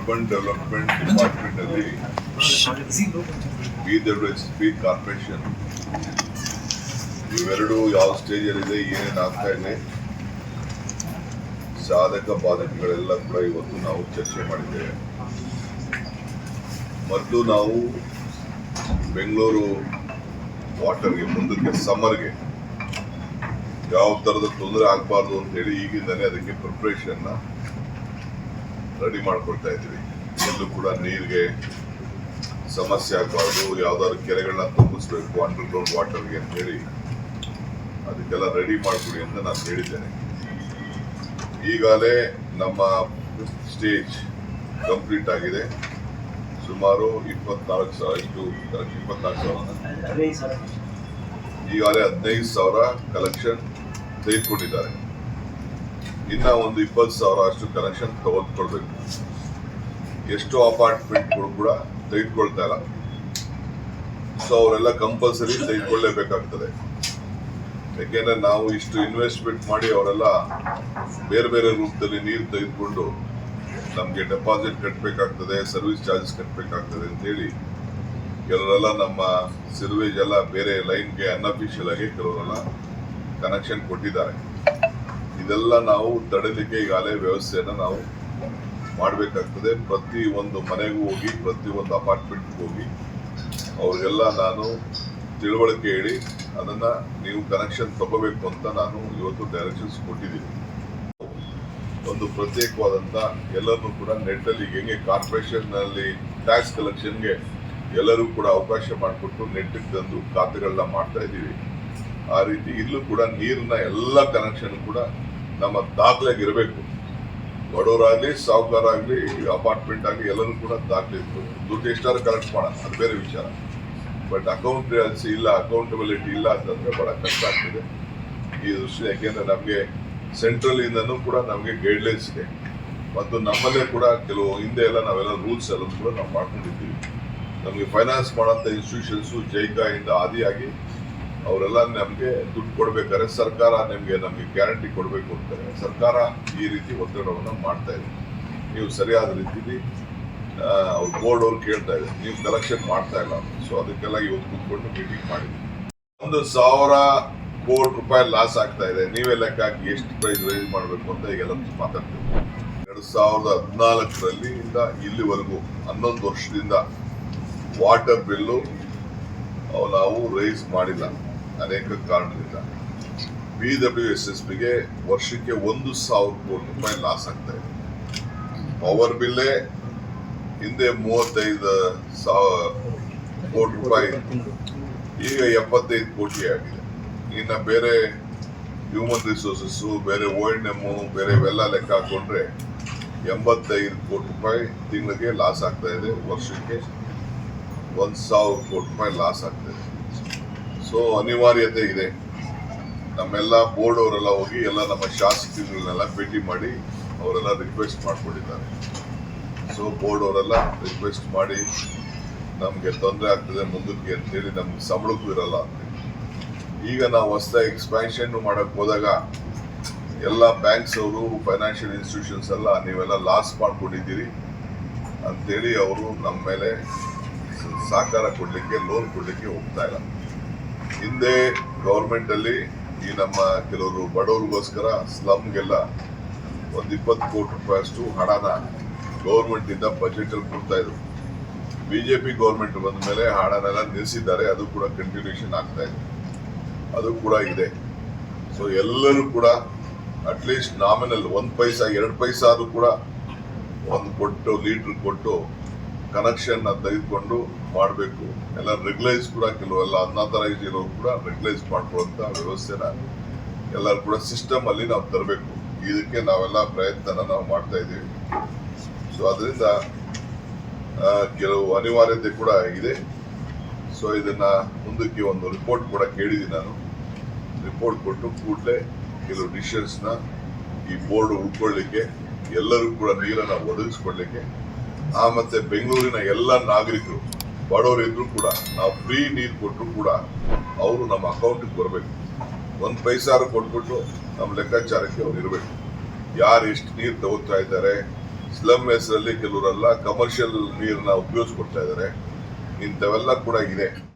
Urban development department ಅಲ್ಲಿ B W S P corporation ಇವೆರಡು ಯಾವ ಸ್ಟೇಜ್ ಅಲ್ಲಿ ಇದೆ ಏನೇನು ಆಗ್ತಾ ಇದೆ? ಸಾಧಕ ಬಾಧಕಗಳೆಲ್ಲ ಕೂಡ ಇವತ್ತು ನಾವು ಚರ್ಚೆ ಮಾಡಿದ್ದೇವೆ. ಮೊದಲು ನಾವು ಬೆಂಗಳೂರು ವಾಟರ್ಗೆ, ಮುಂದಕ್ಕೆ ಸಮ್ಮರ್ಗೆ ಯಾವ ಥರದ ತೊಂದರೆ ಆಗಬಾರ್ದು ಅಂತ ಹೇಳಿ ಈಗಿಂದಲೇ ಅದಕ್ಕೆ ಪ್ರಿಪ್ರೇಷನ್ನ ರೆಡಿ ಮಾಡ್ಕೊಳ್ತಾ ಇದ್ದೀವಿ ಎಲ್ಲೂ ಕೂಡ ನೀರಿಗೆ ಸಮಸ್ಯೆ ಆಗಬಾರ್ದು ಯಾವ್ದಾದ್ರು ಕೆರೆಗಳನ್ನ ತುಂಬಿಸ್ಬೇಕು ಅಂಡರ್ ಗ್ರೌಂಡ್ ವಾಟರ್ಗೆ ಅಂತ ಹೇಳಿ ಅದಕ್ಕೆಲ್ಲ ರೆಡಿ ಮಾಡ್ಕೊಡಿ ಅಂತ ನಾನು ಹೇಳಿದ್ದೇನೆ. ಈಗಾಗಲೇ ನಮ್ಮ ಸ್ಟೇಜ್ ಕಂಪ್ಲೀಟ್ ಆಗಿದೆ. ಸುಮಾರು ಇಪ್ಪತ್ನಾಲ್ಕು ಸಾವಿರ ಇಷ್ಟು ಇಪ್ಪತ್ನಾಲ್ಕು ಸಾವಿರ. ಈಗಾಗಲೇ ಹದಿನೈದು ಸಾವಿರ ಕಲೆಕ್ಷನ್ ತೆಗೆದುಕೊಂಡಿದ್ದಾರೆ. ಇನ್ನ ಒಂದು ಇಪ್ಪತ್ತು ಸಾವಿರ ಅಷ್ಟು ಕನೆಕ್ಷನ್ ತಗೊಂಡ್ಕೊಳ್ಬೇಕು ಎಷ್ಟು ಅಪಾರ್ಟ್ಮೆಂಟ್ಗಳು ಕೂಡ ತೆಗೆದುಕೊಳ್ತಾ ಇಲ್ಲ. ಸೊ ಅವರೆಲ್ಲ ಕಂಪಲ್ಸರಿ ತೆಗೆದುಕೊಳ್ಳೇಬೇಕಾಗ್ತದೆ. ಯಾಕೆಂದ್ರೆ ನಾವು ಇಷ್ಟು ಇನ್ವೆಸ್ಟ್ಮೆಂಟ್ ಮಾಡಿ ಅವರೆಲ್ಲ ಬೇರೆ ಬೇರೆ ರೂಪದಲ್ಲಿ ನೀರು ತೆಗೆದುಕೊಂಡು ನಮಗೆ ಡೆಪಾಸಿಟ್ ಕಟ್ಟಬೇಕಾಗ್ತದೆ ಸರ್ವಿಸ್ ಚಾರ್ಜಸ್ ಕಟ್ಟಬೇಕಾಗ್ತದೆ ಅಂತೇಳಿ ಕೆಲವರೆಲ್ಲ ನಮ್ಮ ಸಿರ್ವೇಜ್ ಎಲ್ಲ ಬೇರೆ ಲೈನ್ಗೆ ಅನ್ಅಫಿಷಿಯಲ್ ಆಗಿ ಕೆಲವರೆಲ್ಲ ಕನೆಕ್ಷನ್ ಕೊಟ್ಟಿದ್ದಾರೆ. ಇದೆಲ್ಲ ನಾವು ತಡೆಲಿಕ್ಕೆ ಈಗಾಗಲೇ ವ್ಯವಸ್ಥೆಯನ್ನು ನಾವು ಮಾಡಬೇಕಾಗ್ತದೆ. ಪ್ರತಿ ಒಂದು ಮನೆಗೂ ಹೋಗಿ, ಪ್ರತಿ ಒಂದು ಅಪಾರ್ಟ್ಮೆಂಟ್ಗೂ ಹೋಗಿ ಅವ್ರಿಗೆಲ್ಲ ನಾನು ತಿಳುವಳಿಕೆ ಹೇಳಿ ಅದನ್ನು ನೀವು ಕನೆಕ್ಷನ್ ತಗೋಬೇಕು ಅಂತ ನಾನು ಇವತ್ತು ಡೈರೆಕ್ಷನ್ಸ್ ಕೊಟ್ಟಿದ್ದೀನಿ. ಒಂದು ಪ್ರತ್ಯೇಕವಾದಂಥ ಎಲ್ಲರನ್ನೂ ಕೂಡ ನೆಟ್ಟಲ್ಲಿ ಹೆಂಗೆ ಕಾರ್ಪೊರೇಷನ್ನಲ್ಲಿ ಟ್ಯಾಕ್ಸ್ ಕಲೆಕ್ಷನ್ಗೆ ಎಲ್ಲರೂ ಕೂಡ ಅವಕಾಶ ಮಾಡಿಕೊಟ್ಟು ನೆಟ್ಟಿಗೆ ತಂದು ಖಾತೆಗಳನ್ನ ಮಾಡ್ತಾ ಇದ್ದೀವಿ. ಆ ರೀತಿ ಇಲ್ಲೂ ಕೂಡ ನೀರಿನ ಎಲ್ಲ ಕನೆಕ್ಷನ್ ಕೂಡ ನಮ್ಮ ದಾಖಲೆಗೆ ಇರಬೇಕು. ಬಡವರಾಗಲಿ ಸಾಹುಕಾರ ಆಗ್ಲಿ ಅಪಾರ್ಟ್ಮೆಂಟ್ ಆಗಲಿ ಎಲ್ಲರೂ ಕೂಡ ದಾಖಲೆ ಇತ್ತು ದುಡ್ಡು ಎಷ್ಟಾದ್ರು ಕಲೆಕ್ಟ್ ಮಾಡೋಣ, ಅದು ಬೇರೆ ವಿಚಾರ. ಬಟ್ ಅಕೌಂಟ್ ಇಲ್ಲ ಅಕೌಂಟಬಿಲಿಟಿ ಇಲ್ಲ ಅಂತಂದ್ರೆ ಬಹಳ ಕಷ್ಟ ಆಗ್ತದೆ. ಈ ದೃಷ್ಟಿ ಯಾಕೆಂದ್ರೆ ನಮಗೆ ಸೆಂಟ್ರಲ್ ಕೂಡ ನಮಗೆ ಗೈಡ್ಲೈನ್ಸ್ ಇದೆ. ಮತ್ತು ನಮ್ಮಲ್ಲೇ ಕೂಡ ಕೆಲವು ಹಿಂದೆ ಎಲ್ಲ ನಾವೆಲ್ಲ ರೂಲ್ಸ್ ಎಲ್ಲ ಕೂಡ ನಾವು ಮಾಡ್ಕೊಂಡಿದ್ದೀವಿ. ನಮಗೆ ಫೈನಾನ್ಸ್ ಮಾಡೋಂಥ ಇನ್ಸ್ಟಿಟ್ಯೂಷನ್ಸು ಜೈಕಾ ಇಂದ ಆದಿಯಾಗಿ ಅವರೆಲ್ಲ ನಮಗೆ ದುಡ್ಡು ಕೊಡ್ಬೇಕಾದ್ರೆ ಸರ್ಕಾರ ನಿಮಗೆ ನಮಗೆ ಗ್ಯಾರಂಟಿ ಕೊಡಬೇಕು ಅಂತಾರೆ ಸರ್ಕಾರ ಈ ರೀತಿ ಒತ್ತಡವನ್ನು ಮಾಡ್ತಾ ಇದೆ. ನೀವು ಸರಿಯಾದ ರೀತಿಲಿ ಅವ್ರು ಬೋರ್ಡ್ ಅವ್ರು ಕೇಳ್ತಾ ಇದೆ ನೀವು ಕಲೆಕ್ಷನ್ ಮಾಡ್ತಾ ಇಲ್ಲ. ಸೊ ಅದಕ್ಕೆಲ್ಲ ಇವತ್ತು ಕೂತ್ಕೊಂಡು ಮೀಟಿಂಗ್ ಮಾಡಿದ್ವಿ. ಒಂದು ಸಾವಿರ ಕೋಟಿ ರೂಪಾಯಿ ಲಾಸ್ ಆಗ್ತಾ ಇದೆ. ನೀವೇ ಲೆಕ್ಕ ಹಾಕಿ ಎಷ್ಟು ಪ್ರೈಸ್ ರೈಸ್ ಮಾಡಬೇಕು ಅಂತ ಈಗೆಲ್ಲ ಮಾತಾಡ್ತೀವಿ. ಎರಡು ಸಾವಿರದ ಹದಿನಾಲ್ಕರಲ್ಲಿ ಇಂದ ಇಲ್ಲಿವರೆಗೂ, ಹನ್ನೊಂದು ವರ್ಷದಿಂದ ವಾಟರ್ ಬಿಲ್ಲು ನಾವು ರೈಸ್ ಮಾಡಿಲ್ಲ. ಅನೇಕ ಕಾರಣದಿಂದ ಬಿ ಡಬ್ಲ್ಯೂ ಎಸ್ ಎಸ್ ಬಿಗೆ ವರ್ಷಕ್ಕೆ ಒಂದು ಸಾವಿರ ಕೋಟಿ ರೂಪಾಯಿ ಲಾಸ್ ಆಗ್ತಾ ಇದೆ. ಪವರ್ ಬಿಲ್ಲೇ ಹಿಂದೆ ಮೂವತ್ತೈದು ಸಾವಿರ ಕೋಟಿ ರೂಪಾಯಿ, ಈಗ ಎಪ್ಪತ್ತೈದು ಕೋಟಿ ಆಗಿದೆ. ಇನ್ನು ಬೇರೆ ಹ್ಯೂಮನ್ ರಿಸೋರ್ಸಸ್ ಬೇರೆ ಓ ಎನ್ ಬೇರೆ ಇವೆಲ್ಲ ಲೆಕ್ಕ ಹಾಕೊಂಡ್ರೆ ಎಂಬತ್ತೈದು ಕೋಟಿ ರೂಪಾಯಿ ತಿಂಗಳಿಗೆ ಲಾಸ್ ಆಗ್ತಾ ಇದೆ. ವರ್ಷಕ್ಕೆ ಒಂದು ಸಾವಿರ ಕೋಟಿ ರೂಪಾಯಿ ಲಾಸ್ ಆಗ್ತಾ ಇದೆ. ಸೊ ಅನಿವಾರ್ಯತೆ ಇದೆ. ನಮ್ಮೆಲ್ಲ ಬೋರ್ಡ್ ಅವರೆಲ್ಲ ಹೋಗಿ ಎಲ್ಲ ನಮ್ಮ ಶಾಸಕರುಗಳನ್ನೆಲ್ಲ ಭೇಟಿ ಮಾಡಿ ಅವರೆಲ್ಲ ರಿಕ್ವೆಸ್ಟ್ ಮಾಡಿಕೊಂಡಿದ್ದಾರೆ. ಸೊ ಬೋರ್ಡ್ ಅವರೆಲ್ಲ ರಿಕ್ವೆಸ್ಟ್ ಮಾಡಿ ನಮಗೆ ತೊಂದರೆ ಆಗ್ತದೆ ಮುಂದಕ್ಕೆ ಅಂತೇಳಿ ನಮ್ಗೆ ಸಂಬಳಕ್ಕೂ ಇರಲ್ಲ. ಈಗ ನಾವು ಹೊಸದಾಗಿ ಎಕ್ಸ್ಪ್ಯಾನ್ಷನ್ ಮಾಡಕ್ ಹೋದಾಗ ಎಲ್ಲ ಬ್ಯಾಂಕ್ಸ್ ಅವರು ಫೈನಾನ್ಷಿಯಲ್ ಇನ್ಸ್ಟಿಟ್ಯೂಷನ್ಸ್ ಎಲ್ಲ ನೀವೆಲ್ಲ ಲಾಸ್ ಮಾಡ್ಕೊಂಡಿದ್ದೀರಿ ಅಂತೇಳಿ ಅವರು ನಮ್ಮ ಮೇಲೆ ಸಹಕಾರ ಕೊಡ್ಲಿಕ್ಕೆ ಲೋನ್ ಕೊಡ್ಲಿಕ್ಕೆ ಹೋಗ್ತಾ ಇಲ್ಲ. ಹಿಂದೆ ಗೌರ್ಮೆಂಟ್ ಅಲ್ಲಿ ಈ ನಮ್ಮ ಕೆಲವರು ಬಡವರಿಗೋಸ್ಕರ ಸ್ಲಮ್ಗೆಲ್ಲ ಒಂದ್ ಇಪ್ಪತ್ತು ಕೋಟಿ ರೂಪಾಯಿ ಅಷ್ಟು ಹಣನ ಗೌರ್ಮೆಂಟ್ ಇಂದ ಬಜೆಟ್ ಅಲ್ಲಿ ಕೊಡ್ತಾ ಇದ್ರು. ಬಿಜೆಪಿ ಗೌರ್ಮೆಂಟ್ ಬಂದ ಮೇಲೆ ಹಣನೆಲ್ಲ ನಿಲ್ಲಿಸಿದ್ದಾರೆ ಅದು ಕೂಡ ಕಂಟಿನ್ಯೂಷನ್ ಆಗ್ತಾ ಇದೆ. ಅದು ಕೂಡ ಇದೆ. ಸೊ ಎಲ್ಲರೂ ಕೂಡ ಅಟ್ಲೀಸ್ಟ್ ನಾಮಿನಲ್ ಒಂದ್ ಪೈಸಾ, ಎರಡು ಪೈಸಾ ಆದ್ರೂ ಕೂಡ ಒಂದು ಕೊಟ್ಟು, ಲೀಟ್ರ್ ಕೊಟ್ಟು ಕನೆಕ್ಷನ್ ತೆಗೆದುಕೊಂಡು ಮಾಡಬೇಕು. ಎಲ್ಲ ರೆಗ್ಯುಲೈಸ್ ಕೂಡ ಕೆಲವೆಲ್ಲ ಅನಾಥರೈಸ್ ಇರೋರು ಕೂಡ ರೆಗ್ಯುಲೈಸ್ ಮಾಡ್ಕೊಳ್ಳುವಂತ ವ್ಯವಸ್ಥೆನ ಎಲ್ಲರೂ ಕೂಡ ಸಿಸ್ಟಮ್ ಅಲ್ಲಿ ನಾವು ತರಬೇಕು. ಇದಕ್ಕೆ ನಾವೆಲ್ಲ ಪ್ರಯತ್ನನ ನಾವು ಮಾಡ್ತಾ ಇದ್ದೀವಿ. ಸೊ ಅದರಿಂದ ಕೆಲವು ಅನಿವಾರ್ಯತೆ ಕೂಡ ಇದೆ. ಸೊ ಇದನ್ನ ಮುಂದಕ್ಕೆ ಒಂದು ರಿಪೋರ್ಟ್ ಕೂಡ ಕೇಳಿದ್ದೀನಿ ನಾನು. ರಿಪೋರ್ಟ್ ಕೊಟ್ಟು ಕೂಡಲೇ ಕೆಲವು ಡಿಸಿಷನ್ಸ್ನ ಈ ಬೋರ್ಡ್ ಉಳ್ಕೊಳ್ಳಿಕ್ಕೆ, ಎಲ್ಲರೂ ಕೂಡ ನೀರನ್ನು ಒದಗಿಸ್ಕೊಡ್ಲಿಕ್ಕೆ ಆ ಮತ್ತೆ ಬೆಂಗಳೂರಿನ ಎಲ್ಲ ನಾಗರಿಕರು, ಬಡವರು ಇದ್ರು ಕೂಡ, ನಾವು ಫ್ರೀ ನೀರು ಕೊಟ್ಟರು ಕೂಡ ಅವರು ನಮ್ಮ ಅಕೌಂಟಿಗೆ ಬರಬೇಕು. ಒಂದು ಪೈಸಾರು ಕೊಟ್ಬಿಟ್ಟು ನಮ್ಮ ಲೆಕ್ಕಾಚಾರಕ್ಕೆ ಅವ್ರು ಇರಬೇಕು. ಯಾರು ಎಷ್ಟು ನೀರು ತಗೋತಾ ಇದ್ದಾರೆ ಸ್ಲಮ್ ಹೆಸರಲ್ಲಿ ಕೆಲವರೆಲ್ಲ ಕಮರ್ಷಿಯಲ್ ನೀರನ್ನ ಉಪಯೋಗಿಸ್ಕೊಡ್ತಾ ಇದ್ದಾರೆ. ಇಂಥವೆಲ್ಲ ಕೂಡ ಇದೆ.